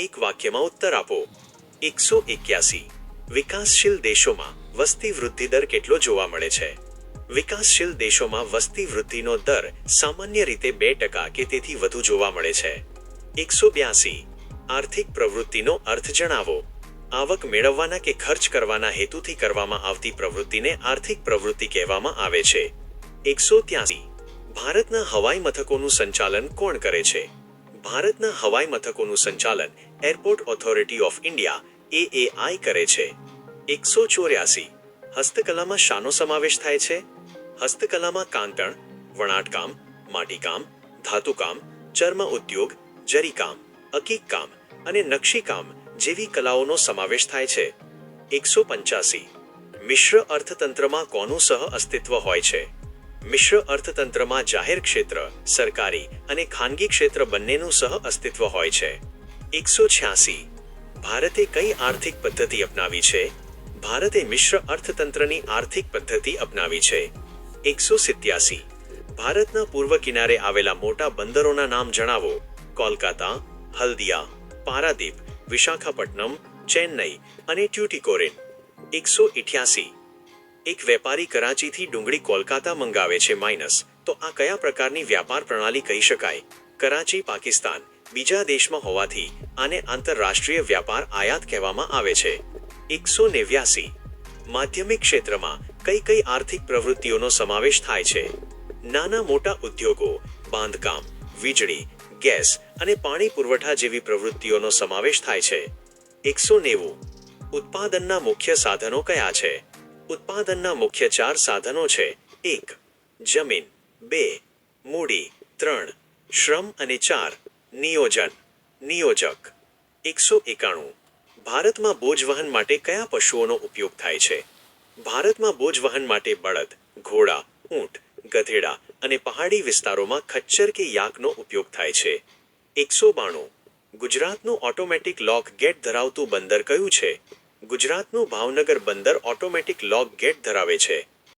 એક વાક્યમાં ઉત્તર આપો. એકસો એક્યાસી. વિકાસશીલ દેશોમાં વસ્તી વૃદ્ધિ દર કેટલો જોવા મળે છે? વિકાસશીલ દેશોમાં વસ્તી વૃદ્ધિનો દર સામાન્ય રીતે બે ટકા કે તેથી વધુ જોવા મળે છે. એકસો બ્યાસી. આર્થિક પ્રવૃત્તિનો અર્થ જણાવો. આવક મેળવવાના કે ખર્ચ કરવાના હેતુથી કરવામાં આવતી પ્રવૃત્તિને આર્થિક પ્રવૃત્તિ કહેવામાં આવે છે. એકસો ત્યાસી. ભારતના હવાઈ મથકોનું સંચાલન કોણ કરે છે? ભારતના હવાઈ મથકોનું સંચાલન airport authority of India AAI કરે છે. એકસો ચોર્યાસી. હસ્તકલામાં શાનો સમાવેશ થાય છે. હસ્તકલામાં કાંતણ, વણાટકામ, માટીકામ, ધાતુકામ, ચર્મ ઉદ્યોગ, જરીકામ, અકીકકામ અને નકશીકામ જેવી કલાઓનો સમાવેશ થાય છે. એકસો પંચ્યાસી. મિશ્ર અર્થતંત્રમાં કોનું સહ અસ્તિત્વ હોય છે? મિશ્ર અર્થતંત્રમાં જાહેર ક્ષેત્ર, સરકારી અને ખાનગી ક્ષેત્ર બંનેનું સહ અસ્તિત્વ હોય છે. એકસો છ્યાસી. ભારતે કઈ આર્થિક પદ્ધતિ અપનાવી છે? ભારતે મિશ્ર અર્થતંત્રની આર્થિક પદ્ધતિ અપનાવી છે. એકસો સિત્યાસી. ભારતના પૂર્વ કિનારે આવેલા મોટા બંદરોના નામ જણાવો. કોલકાતા, હલ્દિયા, પારાદીપ, વિશાખાપટ્ટનમ, ચેન્નઈ અને ટ્યુટીકોરિન. એકસો ઇઠ્યાસી. એક વેપારી કરાચીથી ડુંગળી કોલકાતા મંગાવે છે માઇનસ. તો આ કયા પ્રકારની વ્યાપાર પ્રણાલી કહી શકાય? કરાચી, પાકિસ્તાન, બીજા દેશમાં હોવાથી આને આંતરરાષ્ટ્રીય વ્યાપાર આયાત કહેવામાં આવે છે. એકસો નેવ્યાસી. માધ્યમિક ક્ષેત્રમાં કઈ કઈ આર્થિક પ્રવૃત્તિઓનો સમાવેશ થાય છે? નાના મોટા ઉદ્યોગો, બાંધકામ, વીજળી, ગેસ અને પાણી પુરવઠા જેવી પ્રવૃત્તિઓનો સમાવેશ થાય છે. એકસો નેવું. ઉત્પાદનના મુખ્ય સાધનો કયા છે? ઉત્પાદનના મુખ્ય ચાર સાધનો છે. એક, જમીન. બે, મૂડી. ત્રણ, શ્રમ અને ચાર, નિયોજન. નિયોજક. એકસો એકાણું. ભારતમાં બોજવહન માટે કયા પશુઓનો ઉપયોગ થાય છે? ભારતમાં બોજવહન માટે બળદ, ઘોડા, ઊંટ, ગધેડા અને પહાડી વિસ્તારોમાં ખચ્ચર કે યાકનો ઉપયોગ થાય છે. એકસો બાણું. ગુજરાતનું ઓટોમેટિક લોક ગેટ ધરાવતું બંદર કયું છે? ગુજરાતનું ભાવનગર બંદર ઓટોમેટિક લોક ગેટ ધરાવે છે.